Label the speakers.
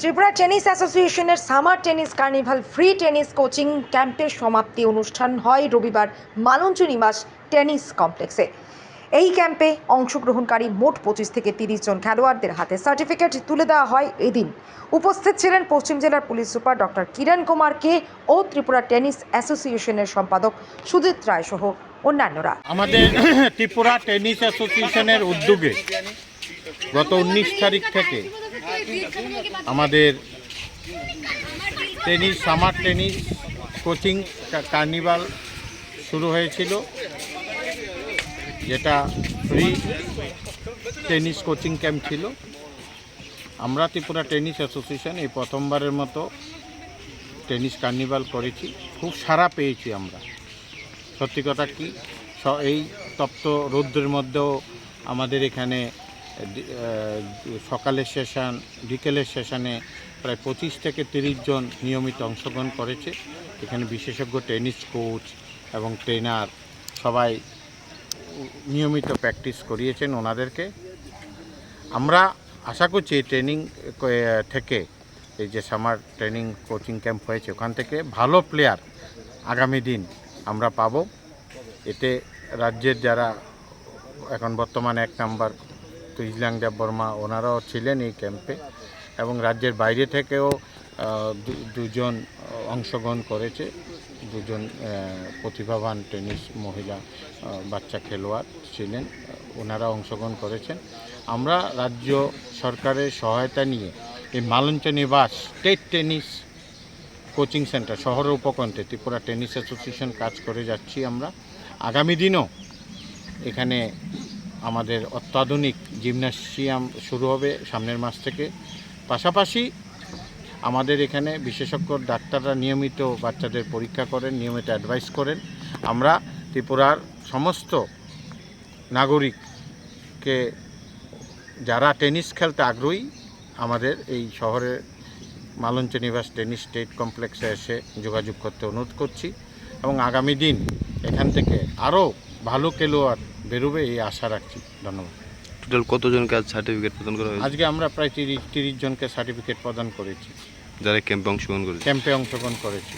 Speaker 1: Tripura tennis অ্যাসোসিয়েশনের summer tennis carnival free tennis coaching ক্যাম্পের সমাপ্তি অনুষ্ঠান হয় রবিবার মালঞ্চ নিবাস টেনিস কমপ্লেক্সে। এই ক্যাম্পে অংশগ্রহণকারী মোট পঁচিশ থেকে তিরিশ জন খেলোয়াড়দের হাতে সার্টিফিকেট তুলে দেওয়া হয় এদিন। উপস্থিত ছিলেন পশ্চিম জেলার police super doctor Kiran Kumar কে ও ত্রিপুরা টেনিস অ্যাসোসিয়েশনের সম্পাদক সুজিত রায় সহ অন্যান্যরা।
Speaker 2: আমাদের ত্রিপুরা টেনিস অ্যাসোসিয়েশনের উদ্যোগে গত উনিশ তারিখ থেকে আমাদের tennis, summer tennis coaching carnival শুরু হয়েছিল, যেটা ফ্রি টেনিস কোচিং ক্যাম্প ছিল। আমরা ত্রিপুরা টেনিস অ্যাসোসিয়েশন এই প্রথমবারের মতো টেনিস কার্নিভাল করেছি। খুব সারা পেয়েছি আমরা। সত্যি কথা কি এই তপ্ত রৌদ্রের মধ্যেও আমাদের এখানে সকালের সেশন, বিকেলের সেশনে প্রায় পঁচিশ থেকে তিরিশ জন নিয়মিত অংশগ্রহণ করেছে। এখানে বিশেষজ্ঞ, টেনিস কোচ এবং ট্রেনার সবাই নিয়মিত প্র্যাকটিস করিয়েছেন ওনাদেরকে। আমরা আশা করছি এই ট্রেনিং থেকে এই যে সামার ট্রেনিং কোচিং ক্যাম্প হয়েছে, ওখান থেকে ভালো প্লেয়ার আগামী দিন আমরা পাবো। এতে রাজ্যের যারা এখন বর্তমানে এক নাম্বার তুইজলাং দেব বর্মা, ওনারাও ছিলেন এই ক্যাম্পে এবং রাজ্যের বাইরে থেকেও দুজন অংশগ্রহণ করেছে। দুজন প্রতিভাবান টেনিস মহিলা বাচ্চা খেলোয়াড় ছিলেন, ওনারা অংশগ্রহণ করেছেন। আমরা রাজ্য সরকারের সহায়তা নিয়ে এই মালঞ্চ নিবাস স্টেট টেনিস কোচিং সেন্টার শহরের উপকণ্ঠে ত্রিপুরা টেনিস অ্যাসোসিয়েশন কাজ করে যাচ্ছি আমরা। আগামী দিনও এখানে আমাদের অত্যাধুনিক জিমনাসিয়াম শুরু হবে সামনের মাস থেকে। পাশাপাশি আমাদের এখানে বিশেষজ্ঞ ডাক্তাররা নিয়মিত বাচ্চাদের পরীক্ষা করেন, নিয়মিত অ্যাডভাইস করেন। আমরা ত্রিপুরার সমস্ত নাগরিককে, যারা টেনিস খেলতে আগ্রহী, আমাদের এই শহরের মালঞ্চ নিবাস টেনিস স্টেট কমপ্লেক্সে এসে যোগাযোগ করতে অনুরোধ করছি এবং আগামী দিন এখান থেকে আরও ভালো খেলোয়াড় বেরোবে এই আশা রাখছি। ধন্যবাদ।
Speaker 3: টোটাল কতজনকে আজ সার্টিফিকেট প্রদান করা হয়েছে?
Speaker 2: আজকে আমরা প্রায় তিরিশ তিরিশ জনকে সার্টিফিকেট প্রদান করেছি।
Speaker 3: যারা ক্যাম্পে অংশগ্রহণ করেছে।
Speaker 2: ক্যাম্পে অংশগ্রহণ করেছি।